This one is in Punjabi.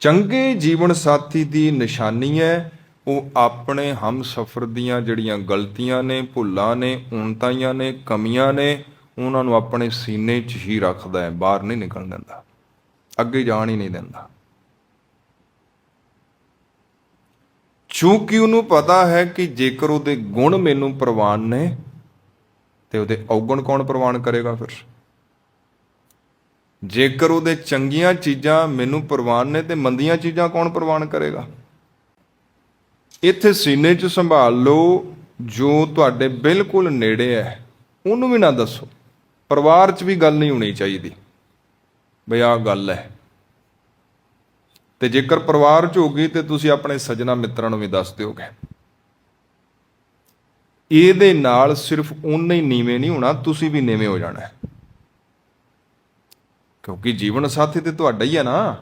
ਚੰਗੇ ਜੀਵਨ ਸਾਥੀ ਦੀ ਨਿਸ਼ਾਨੀ ਹੈ। ਉਹ ਆਪਣੇ ਹਮਸਫਰ ਦੀਆਂ ਜਿਹੜੀਆਂ ਗਲਤੀਆਂ ਨੇ, ਭੁੱਲਾਂ ਨੇ ਉਣਤਾਈਆਂ ਨੇ, ਕਮੀਆਂ ਨੇ, ਉਹਨਾਂ ਨੂੰ ਆਪਣੇ ਸੀਨੇ 'ਚ ਹੀ ਰੱਖਦਾ ਹੈ। ਬਾਹਰ ਨਹੀਂ ਨਿਕਲਣ ਦਿੰਦਾ। ਅੱਗੇ ਜਾਣ ਹੀ ਨਹੀਂ ਦਿੰਦਾ। ਕਿਉਂਕਿ ਉਹਨੂੰ ਪਤਾ ਹੈ ਕਿ ਜੇਕਰ ਉਹਦੇ ਗੁਣ ਮੈਨੂੰ ਪ੍ਰਵਾਨ ਨੇ, ਤੇ ਉਹਦੇ ਔਗਣ ਕੌਣ ਪ੍ਰਵਾਨ ਕਰੇਗਾ ਫਿਰ? ਜੇਕਰ ਉਹਦੇ ਚੰਗੀਆਂ ਚੀਜ਼ਾਂ ਮੈਨੂੰ ਪ੍ਰਵਾਨ ਨੇ, ਤੇ ਮੰਦੀਆਂ ਚੀਜ਼ਾਂ ਕੌਣ ਪ੍ਰਵਾਨ ਕਰੇਗਾ? ਇੱਥੇ ਸੀਨੇ 'ਚ ਸੰਭਾਲ ਲਓ, ਜੋ ਤੁਹਾਡੇ ਬਿਲਕੁਲ ਨੇੜੇ ਹੈ। ਉਹਨੂੰ ਵੀ ਨਾ ਦੱਸੋ। ਪਰਿਵਾਰ 'ਚ ਵੀ ਗੱਲ ਨਹੀਂ ਹੋਣੀ ਚਾਹੀਦੀ। ਬਈ ਆਹ ਗੱਲ ਹੈ। ਤੇ ਜੇਕਰ ਪਰਿਵਾਰ 'ਚ ਹੋਗੀ ਤੇ ਤੁਸੀਂ ਆਪਣੇ ਸੱਜਣਾ ਮਿੱਤਰਾਂ ਨੂੰ ਵੀ ਦੱਸ ਦਿਓਗੇ। ਇਹਦੇ ਨਾਲ ਸਿਰਫ ਉਹਨੇ ਹੀ ਨੀਵੇਂ ਨਹੀਂ ਹੋਣਾ, ਤੁਸੀਂ ਵੀ ਨੀਵੇਂ ਹੋ ਜਾਣਾ। ਕਿਉਂਕਿ ਜੀਵਨ ਸਾਥੀ ਤੇ ਤੁਹਾਡਾ ਹੀ ਹੈ ਨਾ।